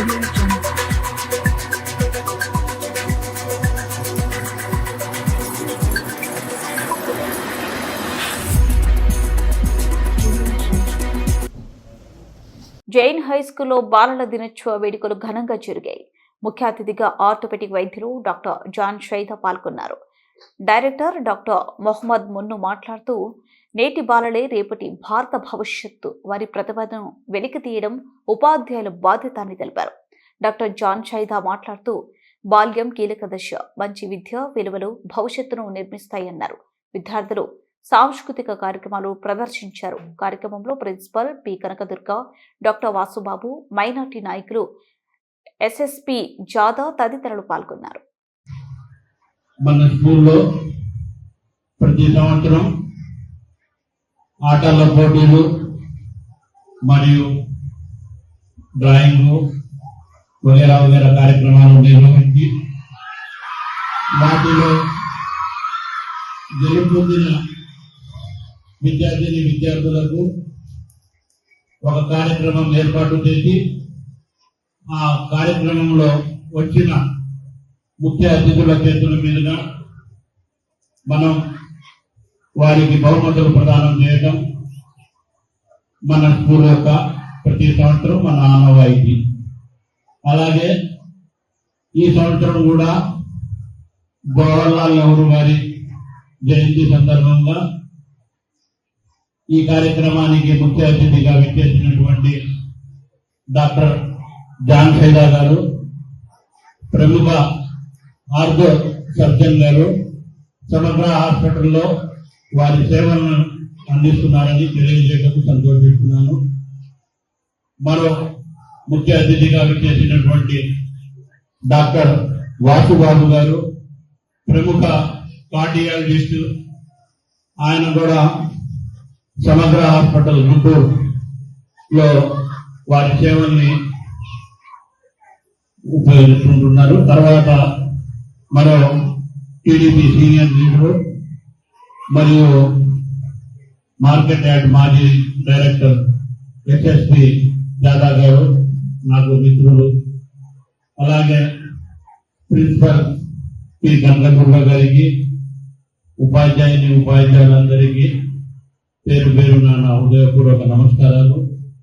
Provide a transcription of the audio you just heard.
Jain high స్కూల్లో బాలల దినోత్సవ వేడుకలు ఘనంగా జరిగాయి. ముఖ్య అతిథిగా ఆర్థోపెటిక్ వైద్యులు డాక్టర్ జాన్ షైదా పాల్గొన్నారు. డైరెక్టర్ డాక్టర్ మొహమ్మద్ మున్ను మాట్లాడుతూ నేటి బాలలే రేపటి భారత భవిష్యత్తు వారి ప్రతిభను వెలికి తీయడం ఉపాధ్యాయుల బాధ్యత అని తెలిపారు. డాక్టర్ జాన్ షైదా మాట్లాడుతూ బాల్యం కీలక దశ మంచి విద్య విలువలు భవిష్యత్తును నిర్మిస్తాయన్నారు. విద్యార్థులు సాంస్కృతిక కార్యక్రమాలు ప్రదర్శించారు. కార్యక్రమంలో principal P. Kanakadurga doctor Vasubabu minority నాయకులు ఎస్ఎస్పి జాదా తదితరులు పాల్గొన్నారు. మన స్కూల్లో ప్రతి సంవత్సరం ఆటల పోటీలు మరియు డ్రాయింగ్ వగేరా వగేరా కార్యక్రమాలు నిర్వహించి వాటిలో గెలుపొందిన విద్యార్థిని విద్యార్థులకు ఒక కార్యక్రమం ఏర్పాటు చేసి ఆ కార్యక్రమంలో వచ్చిన ముఖ్య అతిథుల చేతుల మీదుగా మనం వారికి బహుమతులు ప్రదానం చేయడం మన స్కూల్ యొక్క ప్రతి సంవత్సరం మన ఆనవాయితీ. అలాగే ఈ సంవత్సరం కూడా గోవర్లాల్ నెహ్రూ గారి జయంతి సందర్భంగా ఈ కార్యక్రమానికి ముఖ్య అతిథిగా విచ్చేసినటువంటి డాక్టర్ జాన్ ఖైదా గారు ప్రముఖ ఆర్థో సర్జన్ గారు సమగ్ర హాస్పిటల్లో వారి సేవలను అందిస్తున్నారని తెలియజేయటం సంతోషిస్తున్నాను. మరో ముఖ్య అతిథిగా విచ్చేసినటువంటి డాక్టర్ వాసుబాబు గారు ప్రముఖ కార్డియాలజిస్ట్ ఆయన కూడా సమగ్ర హాస్పిటల్ గుంటూరులో వారి సేవల్ని ఉపయోగిస్తుంటున్నారు తర్వాత మరో టీడీపీ సీనియర్ లీడరు మరియు మార్కెట్ యార్డ్ మాజీ డైరెక్టర్ ఎస్ఎస్పి దాదా గారు నాకు మిత్రులు. అలాగే ప్రిన్సిపల్ పి గంగదుర్గ గారికి ఉపాధ్యాయుని ఉపాధ్యాయులందరికీ పేరు పేరు నా హృదయపూర్వక నమస్కారాలు.